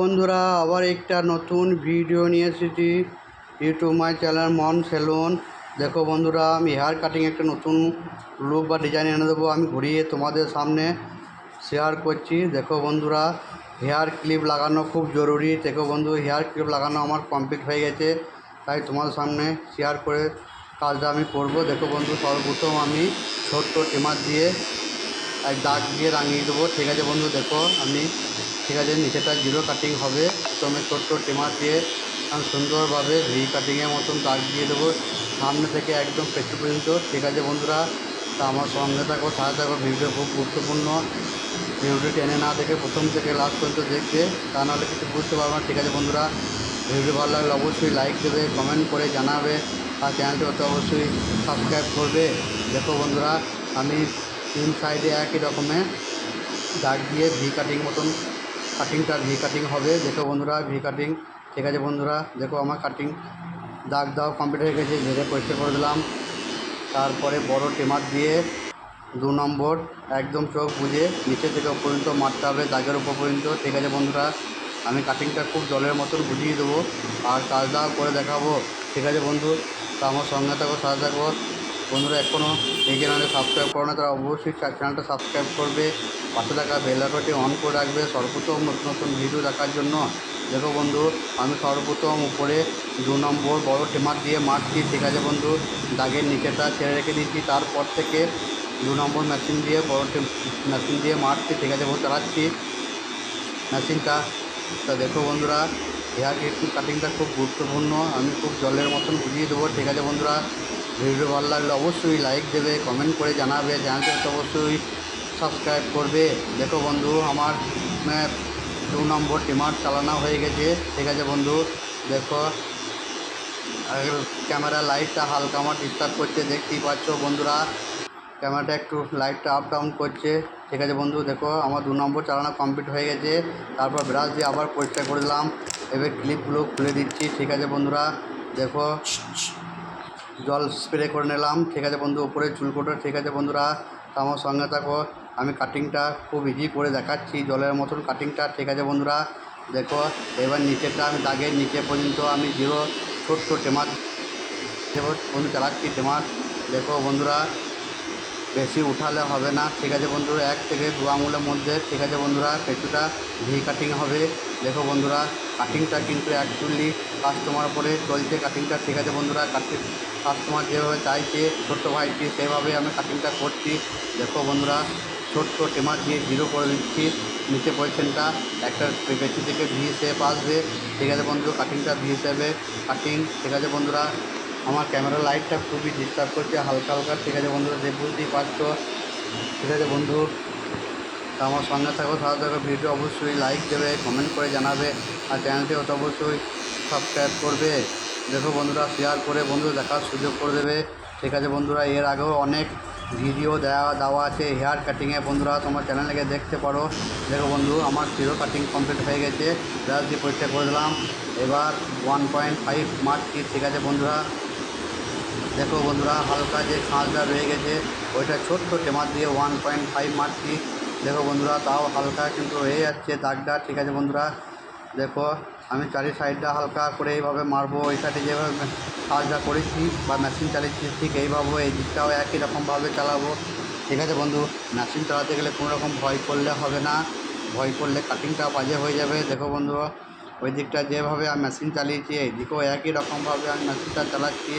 বন্ধুরা, আবার একটা নতুন ভিডিও নিয়ে এসেছি। ইউটিউব মাই চ্যানেল মন সেলুন দেখো বন্ধুরা, আমি হেয়ার কাটিং একটা নতুন লুক বা ডিজাইন এনে দেবো। আমি ঘুরিয়ে তোমাদের সামনে শেয়ার করছি। দেখো বন্ধুরা হেয়ার ক্লিপ লাগানো খুব জরুরি। দেখো বন্ধু হেয়ার ক্লিপ লাগানো আমার কমপ্লিট হয়ে গেছে। তাই তোমাদের সামনে শেয়ার করে কাজটা আমি করব। দেখো বন্ধু, সর্বপ্রথম আমি ছোট্ট টিমার দিয়ে এক দাগ দিয়ে রাঙিয়ে দেবো। ঠিক আছে বন্ধু, দেখো আমি ঠিক আছে, নিচেটা জিরো কাটিং হবে। প্রথমে ছোট্ট টেমার দিয়ে আমি সুন্দরভাবে ভি কাটিংয়ের মতন দাগ দিয়ে দেবো। সামনে থেকে একদম পেছু পর্যন্ত। ঠিক আছে বন্ধুরা, তা আমার সঙ্গে থাকো, সাথে থাকো ভিডিও খুব গুরুত্বপূর্ণ। ভিডিও টেনে না দেখে প্রথম থেকে লাস্ট পর্যন্ত দেখবে, তা নাহলে কিছু বুঝতে পারবে না। ঠিক আছে বন্ধুরা ভিডিও ভালো লাগলে অবশ্যই লাইক দেবে কমেন্ট করে জানাবে, আর চ্যানেলটি হতে অবশ্যই সাবস্ক্রাইব করবে। দেখো বন্ধুরা, আমি তিন সাইডে একই রকমের দাগ দিয়ে ভি কাটিং মতন কাটিংটা ভি কাটিং হবে। দেখো বন্ধুরা ভি কাটিং ঠিক আছে বন্ধুরা, দেখো আমার কাটিং দাগ দাও কমপ্লিট হয়ে গেছে ঝেড়ে পরিষ্কার করে দিলাম। তারপরে বড় টেমার দিয়ে দু নম্বর একদম চোখ বুঝে নিচে থেকে পর্যন্ত মারতে হবে, দাগের উপর পর্যন্ত। ঠিক আছে বন্ধুরা, আমি কাটিংটা খুব জলের মতন বুঝিয়ে দেবো। আর কাজ দাও করে দেখাবো। ঠিক আছে বন্ধু, তা আমার সঙ্গে থাকো, সাথে থাকো। বন্ধুরা এখনও এই চ্যানেলে সাবস্ক্রাইব করো না, তারা অবশ্যই চ্যানেলটা সাবস্ক্রাইব করবে। পাশে থাকা বেল আইকনটি অন করে রাখবে সর্বপ্রথম নতুন নতুন ভিডিও দেখার জন্য। দেখো বন্ধু, আমি সর্বপ্রথম উপরে দু নম্বর বড় টেমার দিয়ে মারছি। ঠিক আছে বন্ধু, দাগের নিচেটা ছেড়ে রেখে দিচ্ছি তারপর থেকে দু নম্বর মেশিন দিয়ে বড় মেশিন দিয়ে মারছি। ঠিক আছে বন্ধু, চালাচ্ছি মেশিনটা তা দেখো বন্ধুরা হেয়ার কাটিংটা খুব গুরুত্বপূর্ণ। আমি খুব জলের মতন বুঝিয়ে দেবো। ঠিক আছে বন্ধুরা ভিডিও ভালো লাগলে অবশ্যই লাইক দেবে কমেন্ট করে জানাবে চ্যানেলটা অবশ্যই সাবস্ক্রাইব করবে। দেখো বন্ধু, আমার দু নম্বর টিমার চালানো হয়ে গেছে। ঠিক আছে বন্ধু, দেখো। ক্যামেরা লাইটটা হালকা আমার ডিস্টার্ব করছে, দেখতেই পাচ্ছ বন্ধুরা। ক্যামেরাটা একটু লাইটটা আপ ডাউন করছে। ঠিক আছে বন্ধু, দেখো, আমার দু নম্বর চালানো কমপ্লিট হয়ে গেছে। তারপর ব্রাশ দিয়ে আবার পরিষ্কার করে দিলাম। এবার ক্লিপগুলো খুলে দিচ্ছি। ঠিক আছে বন্ধুরা, দেখো। জল স্প্রে করে নিলাম। ঠিক আছে বন্ধু, উপরে চুলকোটা ঠিক আছে বন্ধুরা আমার সঙ্গে থাকো। আমি কাটিংটা খুব ইজি করে দেখাচ্ছি, জলের মতন কাটিংটা ঠিক আছে বন্ধুরা, দেখো, এবার নিচেরটা আমি দাগের নিচে পর্যন্ত আমি জিরো ছোট্ট টেমার, বন্ধু চালাচ্ছি টেমার। দেখো বন্ধুরা বেশি উঠালে হবে না। ঠিক আছে বন্ধুরা, এক থেকে দু আঙুলের মধ্যে, ঠিক আছে বন্ধুরা কিছুটা ভি কাটিং হবে। দেখো বন্ধুরা কাটিংটা কিন্তু অ্যাকচুয়ালি কাস্টমার পরে চলছে কাটিংটা ঠিক আছে বন্ধুরা কাটিং কাস্টমার যেভাবে চাইছে, ছোট্ট ভাইটি সেভাবে আমি কাটিংটা করছি। দেখো বন্ধুরা, ছোট্ট টেমার দিয়ে জিরো করে দিচ্ছি। নিচে পজিশনটা, একটা বেশি থেকে ভি শেপ আসবে। ঠিক আছে বন্ধু কাটিংটা ভি শেপে কাটিং ঠিক আছে বন্ধুরা। আমার ক্যামেরা লাইটটা খুবই ডিস্টার্ব করছে, হালকা হালকা, ঠিক আছে বন্ধুরা, যে বুঝতেই পারছ, ঠিক আছে বন্ধু। তা আমার সঙ্গে থাকো, সাথে থাকো, ভিডিও অবশ্যই লাইক দেবে কমেন্ট করে জানাবে, আর চ্যানেলটি অত অবশ্যই সাবস্ক্রাইব করবে। দেখো বন্ধুরা শেয়ার করে বন্ধু দেখার সুযোগ করে দেবে। ঠিক আছে বন্ধুরা, এর আগেও অনেক ভিডিও দেওয়া দেওয়া আছে হেয়ার কাটিংয়ে বন্ধুরা, তোমার চ্যানেল দেখতে পারো। দেখো বন্ধু, আমার জিরো কাটিং কমপ্লিট হয়ে গেছে। ব্রাশ দিয়ে পরীক্ষা করে দিলাম, এবার ওয়ান পয়েন্ট ফাইভ মারছি ঠিক আছে বন্ধুরা। দেখো বন্ধুরা, হালকা যে খাঁজটা রয়ে গেছে, ওইটা ছোট্ট টেমার দিয়ে ওয়ান পয়েন্ট ফাইভ মারছি। দেখো বন্ধুরা, তাও হালকা কিন্তু হয়ে যাচ্ছে দাগটা। ঠিক আছে বন্ধুরা, দেখো আমি চারি সাইডটা হালকা করে এইভাবে মারবো, ওই সাইডে যেভাবে কাজটা করেছি বা মেশিন চালিয়েছি, ঠিক এইভাবে এই দিকটাও একই রকমভাবে চালাবো। ঠিক আছে বন্ধু মেশিন চালাতে গেলে কোনো রকম ভয় করলে হবে না। ভয় করলে কাটিংটা বাজে হয়ে যাবে। দেখো বন্ধু ওই দিকটা যেভাবে আমি মেশিন চালিয়েছি, এই দিকেও একই রকমভাবে আমি মেশিনটা চালাচ্ছি।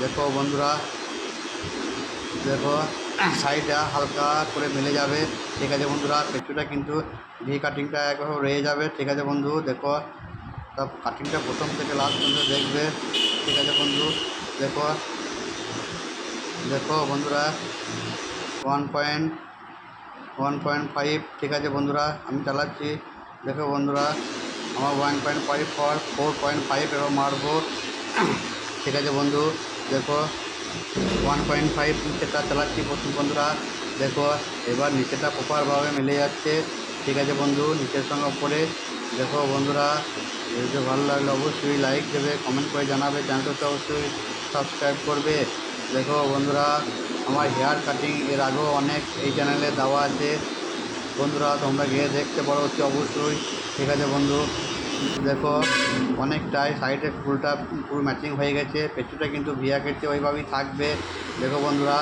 দেখো বন্ধুরা, দেখো সাইডটা হালকা করে মিলে যাবে। ঠিক আছে বন্ধুরা, পেছুটা কিন্তু ভি কাটিংটা একভাবে রয়ে যাবে। ঠিক আছে বন্ধু, দেখো তা কাটিংটা প্রথম থেকে লাস্ট পর্যন্ত দেখবে। ঠিক আছে বন্ধু, দেখো দেখো বন্ধুরা one point one point five ঠিক আছে বন্ধুরা, আমি চালাচ্ছি। দেখো বন্ধুরা আমার one point five for four point five এবার মারবো। ঠিক আছে বন্ধু, দেখো ওয়ান পয়েন্ট ফাইভ নিচেটা চালাচ্ছি প্রথম বন্ধুরা। দেখো, এবার নিচেটা প্রপারভাবে মিলে যাচ্ছে। ঠিক আছে বন্ধু, নিচের সঙ্গে উপরে। দেখো বন্ধুরা ভিডিও ভালো লাগলে, অবশ্যই লাইক দেবে কমেন্ট করে জানাবে। চ্যানেলটা অবশ্যই সাবস্ক্রাইব করবে। দেখো বন্ধুরা, আমার হেয়ার কাটিং এর আগেও অনেক এই চ্যানেলে দেওয়া আছে। বন্ধুরা, তোমরা গিয়ে দেখতে পারো হচ্ছে অবশ্যই। ঠিক আছে বন্ধু? দেখো, অনেকটাই সাইডের ফুলটা পুরো ম্যাচিং হয়ে গেছে। পেঁচুটা কিন্তু ভিয়া কেটে ওইভাবেই থাকবে। দেখো বন্ধুরা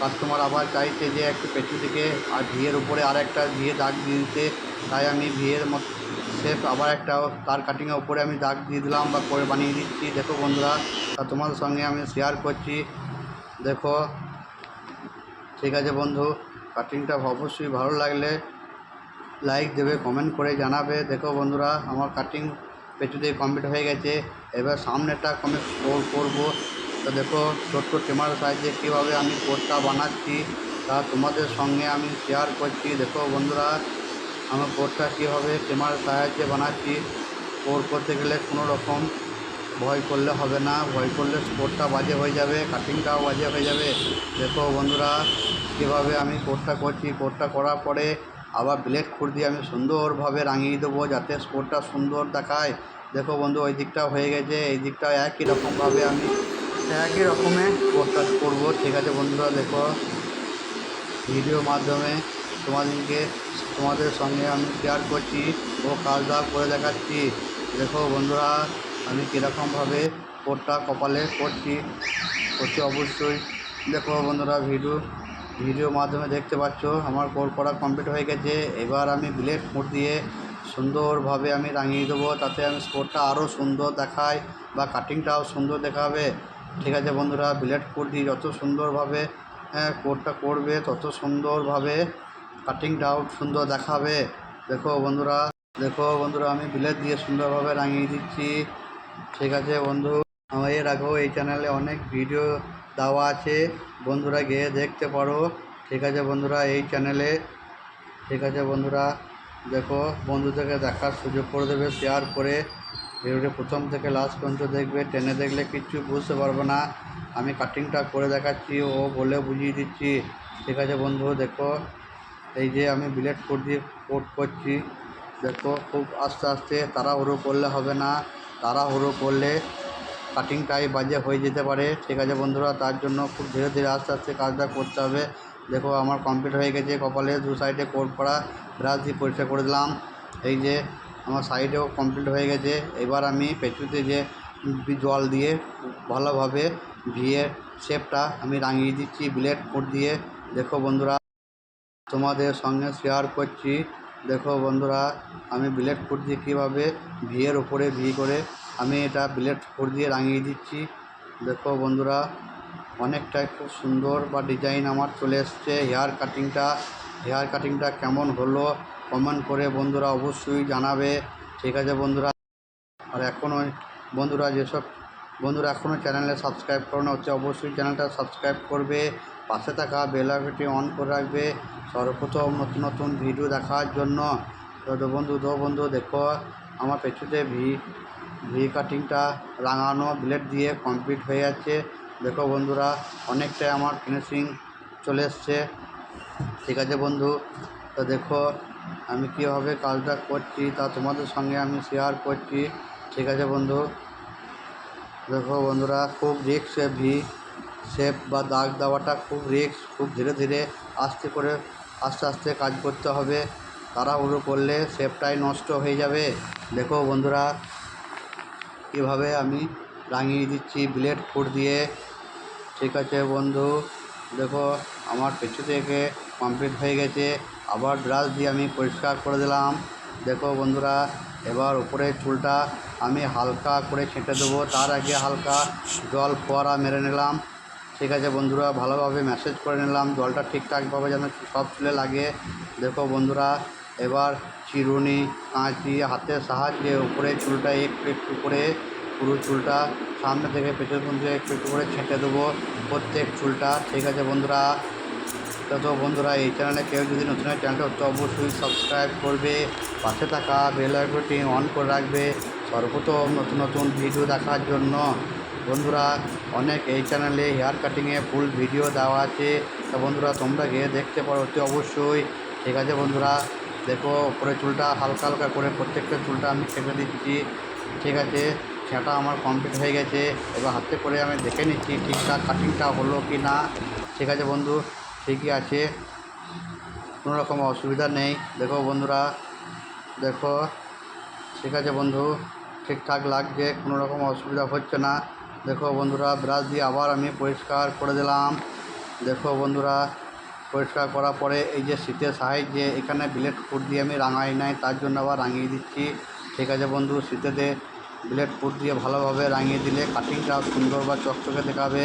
কাস্টমার আবার চাইছে যে একটু পেঁচু থেকে আর ভিয়ের উপরে আর একটা ভিয়ে দাগ দিয়ে দিতে। তাই আমি ভিয়ের মতো শেপ আবার একটা তার কাটিংয়ের উপরে আমি দাগ দিয়ে দিলাম বা করে বানিয়ে দিচ্ছি। দেখো বন্ধুরা, তা তোমাদের সঙ্গে আমি শেয়ার করছি। দেখো, ঠিক আছে বন্ধু কাটিংটা অবশ্যই ভালো লাগলে লাইক দেবে কমেন্ট করে জানাবে। দেখো বন্ধুরা, আমার কাটিং পেঁচু দিয়ে কমপ্লিট হয়ে গেছে। এবার সামনেটা কমে করব। তো দেখো, ছোট্ট টেমার সাইজে কীভাবে আমি কোটটা বানাচ্ছি, তা তোমাদের সঙ্গে আমি শেয়ার করছি। দেখো বন্ধুরা, আমার কোটটা কীভাবে টেমার সাহায্যে বানাচ্ছি। কোর করতে গেলে কোনো রকম ভয় করলে হবে না। ভয় করলে কোটটা বাজে হয়ে যাবে কাটিংটাও বাজে হয়ে যাবে। দেখো বন্ধুরা, কীভাবে আমি কোটটা করছি। কোটটা করার পরে আবার ব্লেড খুর দিয়ে আমি সুন্দরভাবে রাঙিয়ে দেবো যাতে স্পোর্টটা সুন্দর দেখায়। দেখো বন্ধু, ওই দিকটা হয়ে গেছে, এই দিকটা একই রকমভাবে আমি একই রকমে কোটটা করব। ঠিক আছে বন্ধুরা দেখো ভিডিও মাধ্যমে তোমাদেরকে, তোমাদের সঙ্গে আমি শেয়ার করছি ও কাজ কাজটা করে দেখাচ্ছি। দেখো বন্ধুরা, আমি কীরকমভাবে কোটটা কপালে করছি করছি অবশ্যই। দেখো বন্ধুরা ভিডিও ভিডিও মাধ্যমে দেখতে পাচ্ছ, আমার কোর করা কমপ্লিট হয়ে গেছে। এবার আমি ব্লেড ফুট দিয়ে সুন্দরভাবে আমি রাঙিয়ে দেবো, তাতে আমি স্পোর্টটা আরও সুন্দর দেখায় বা কাটিংটাও সুন্দর দেখাবে। ঠিক আছে বন্ধুরা ব্লেড ফুট দিয়ে যত সুন্দরভাবে হ্যাঁ কোটটা করবে, তত সুন্দরভাবে কাটিংটাও সুন্দর দেখাবে। দেখো বন্ধুরা দেখো বন্ধুরা, আমি ব্লেড দিয়ে সুন্দরভাবে রাঙিয়ে দিচ্ছি। ঠিক আছে বন্ধু এর আগেও এই চ্যানেলে অনেক ভিডিও দেওয়া আছে। বন্ধুরা গিয়ে দেখতে পারো। ঠিক আছে বন্ধুরা, এই চ্যানেলে ঠিক আছে বন্ধুরা, দেখো, বন্ধুদেরকে দেখার সুযোগ করে দেবে শেয়ার করে। ভিডিওটি প্রথম থেকে লাস্ট পর্যন্ত দেখবে, টেনে দেখলে কিচ্ছু বুঝতে পারবে না। আমি কাটিংটা করে দেখাচ্ছি, ও বলে বুঝিয়ে দিচ্ছি। ঠিক আছে বন্ধু, দেখো, এই যে আমি বিলেট কোট দিয়ে কোট করছি। দেখো, খুব আস্তে আস্তে তাড়াহুড়ো করলে হবে না। তাড়াহুড়ো করলে কাটিংটাই বাজে হয়ে যেতে পারে। ঠিক আছে বন্ধুরা, তার জন্য খুব ধীরে ধীরে আস্তে আস্তে কাজটা করতে হবে। দেখো আমার কমপ্লিট হয়ে গেছে কপালে, দু সাইডে কোট করা ব্রাশ দিয়ে পরিষ্কার করে দিলাম। এই যে আমার সাইডেও কমপ্লিট হয়ে গেছে। এবার আমি পেঁচুতে যে জল দিয়ে ভালোভাবে ভিয়ে শেপটা আমি রাঙিয়ে দিচ্ছি ব্লেড কোট দিয়ে। দেখো বন্ধুরা, তোমাদের সঙ্গে শেয়ার করছি। দেখো বন্ধুরা, আমি ব্লেড ফুট দিয়ে কীভাবে ভিয়ের ওপরে ভি করে আমি এটা ব্লেড ফুট দিয়ে রাঙিয়ে দিচ্ছি। দেখো বন্ধুরা, অনেকটাই খুব সুন্দর বা ডিজাইন আমার চলে এসছে। হেয়ার কাটিংটা হেয়ার কাটিংটা কেমন হলো কমেন্ট করে বন্ধুরা অবশ্যই জানাবে। ঠিক আছে বন্ধুরা, আর এখনও বন্ধুরা যেসব, বন্ধুরা এখনও চ্যানেলে সাবস্ক্রাইব করো না, হচ্ছে অবশ্যই চ্যানেলটা সাবস্ক্রাইব করবে। পাশে থাকা বেল অন করে রাখবে। সর্বপ্রথম নতুন নতুন ভিডিও দেখার জন্য। তো বন্ধু তো বন্ধু, দেখো, আমার পেছুতে ভি ভি কাটিংটা রাঙানো, ব্লেড দিয়ে কমপ্লিট হয়ে যাচ্ছে। দেখো বন্ধুরা, অনেকটাই আমার ফিনিশিং চলে এসছে। ঠিক আছে বন্ধু, তো দেখো আমি কীভাবে কাজটা করছি তা তোমাদের সঙ্গে আমি শেয়ার করছি। ঠিক আছে বন্ধু, দেখো বন্ধুরা, খুব রিক্স ভি শেপ বা দাগ দেওয়াটা খুব রিক্স খুব ধীরে ধীরে আস্তে করে, আস্তে আস্তে কাজ করতে হবে। তারা তাড়াহুড়ো করলে শেপটাই নষ্ট হয়ে যাবে। দেখো বন্ধুরা কীভাবে আমি রাঙিয়ে দিচ্ছি ব্লেড ফুট দিয়ে। ঠিক আছে বন্ধু, দেখো আমার পেছু থেকে কমপ্লিট হয়ে গেছে। আবার ব্রাশ দিয়ে আমি পরিষ্কার করে দিলাম। দেখো বন্ধুরা, এবার উপরে চুলটা আমি হালকা করে ছেঁটে দেবো। তার আগে হালকা জল ফোয়ারা মেরে নিলাম। ঠিক আছে বন্ধুরা, ভালোভাবে ম্যাসেজ করে নিলাম। জলটা ঠিকঠাকভাবে যেন সব চুলে লাগে। দেখো বন্ধুরা এবার চিরুনি কাঁচি হাতের সাহায্যে উপরে চুলটা একটু একটু করে, পুরো চুলটা সামনে থেকে পেছন পর্যন্ত একটু একটু করে ছেঁটে দেবো প্রত্যেক চুলটা। ঠিক আছে বন্ধুরা, তো বন্ধুরা, এই চ্যানেলে কেউ যদি নতুন চ্যানেলটা হচ্ছে অবশ্যই সাবস্ক্রাইব করবে, পাশে থাকা বেল আইকনটি অন করে রাখবে সর্বপ্রথম নতুন নতুন ভিডিও দেখার জন্য। বন্ধুরা, অনেক এই চ্যানেলে হেয়ার কাটিংয়ে ফুল ভিডিও দেওয়া আছে। তো বন্ধুরা, তোমরা গিয়ে দেখতে পারো অতি অবশ্যই। ঠিক আছে বন্ধুরা দেখো, উপরে চুলটা হালকা হালকা করে প্রত্যেকটা চুলটা আমি ছেঁটে দিচ্ছি। ঠিক আছে ছেঁটা আমার কমপ্লিট হয়ে গেছে। এবার হাতে করে আমি দেখে নিচ্ছি ঠিকঠাক কাটিংটা হলো কি না। ঠিক আছে বন্ধু, ঠিকই আছে। কোনো রকম অসুবিধা নেই। দেখো বন্ধুরা, দেখো। ঠিক আছে বন্ধু, ঠিকঠাক লাগছে, কোনো রকম অসুবিধা হচ্ছে না। দেখো বন্ধুরা ব্রাশ দিয়ে আবার আমি পরিষ্কার করে দিলাম। দেখো বন্ধুরা পরিষ্কার করার পরে এই যে শীতের সাহায্যে এখানে ব্লেড ফুট দিয়ে আমি রাঙাই নাই, তার জন্য আবার রাঙিয়ে দিচ্ছি। ঠিক আছে বন্ধু, শীতেতে ব্লেড ফুট দিয়ে ভালোভাবে রাঙিয়ে দিলে কাটিংটা সুন্দর বা চকচকে দেখাবে।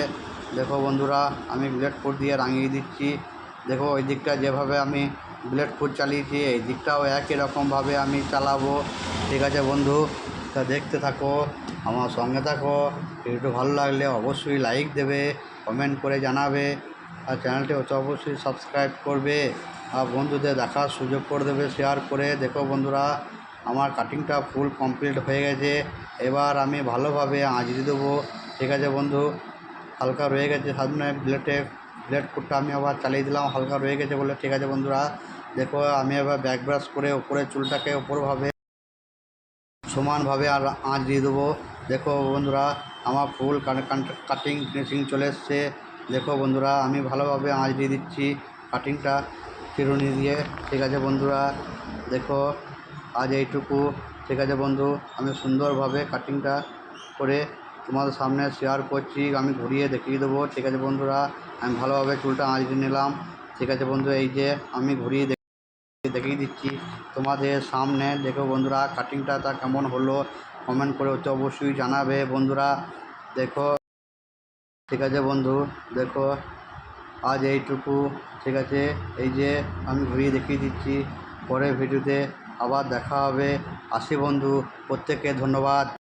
দেখো বন্ধুরা, আমি ব্লেড ফুট দিয়ে রাঙিয়ে দিচ্ছি। দেখো, ওই দিকটা যেভাবে আমি ব্লেড ফুট চালিয়েছি, এই দিকটাও একই রকমভাবে আমি চালাবো। ঠিক আছে বন্ধু, তা দেখতে থাকো, আমার সঙ্গে থাকো। একটু ভালো লাগলে অবশ্যই লাইক দেবে, কমেন্ট করে জানাবে। আর চ্যানেলটি হচ্ছে অবশ্যই সাবস্ক্রাইব করবে আর বন্ধুদের দেখার সুযোগ করে দেবে শেয়ার করে। দেখো বন্ধুরা, আমার কাটিংটা ফুল কমপ্লিট হয়ে গেছে। এবার আমি ভালোভাবে আঁচড়ে দেবো। ঠিক আছে বন্ধু? হালকা রয়ে গেছে, সামনে ব্লেডে ব্লেড ফুটটা আমি আবার চালিয়ে দিলাম, হালকা রয়ে গেছে বলে। ঠিক আছে বন্ধুরা? দেখো, আমি এবার ব্যাক ব্রাশ করে ওপরে চুলটাকে ওপরভাবে সমানভাবে আর আঁচ দিয়ে দেবো। দেখো বন্ধুরা, আমার ফুল কাটিং ফিনিশিং চলে এসছে। দেখো বন্ধুরা, আমি ভালোভাবে আঁচ দিয়ে দিচ্ছি কাটিংটা, চিরুনি দিয়ে। ঠিক আছে বন্ধুরা, দেখো, আজ এইটুকু। ঠিক আছে বন্ধু, আমি সুন্দরভাবে কাটিংটা করে তোমাদের সামনে শেয়ার করছি, আমি ঘুরিয়ে দেখিয়ে দেবো। ঠিক আছে বন্ধুরা, আমি ভালোভাবে চুলটা আঁচড়ে নিলাম। ঠিক আছে বন্ধু, এই যে আমি ঘুরিয়ে দেখ- দেখিয়ে দিচ্ছি তোমাদের সামনে। দেখো বন্ধুরা, কাটিংটা তা কেমন হলো? কমেন্ট করে হচ্ছে অবশ্যই জানাবে বন্ধুরা। দেখো ঠিক আছে বন্ধু, দেখো, আজ এইটুকু, ঠিক আছে? এই যে আমি ঘুরিয়ে দেখিয়ে দিচ্ছি, পরের ভিডিওতে আবার দেখা হবে। আসি বন্ধু, প্রত্যেককে ধন্যবাদ।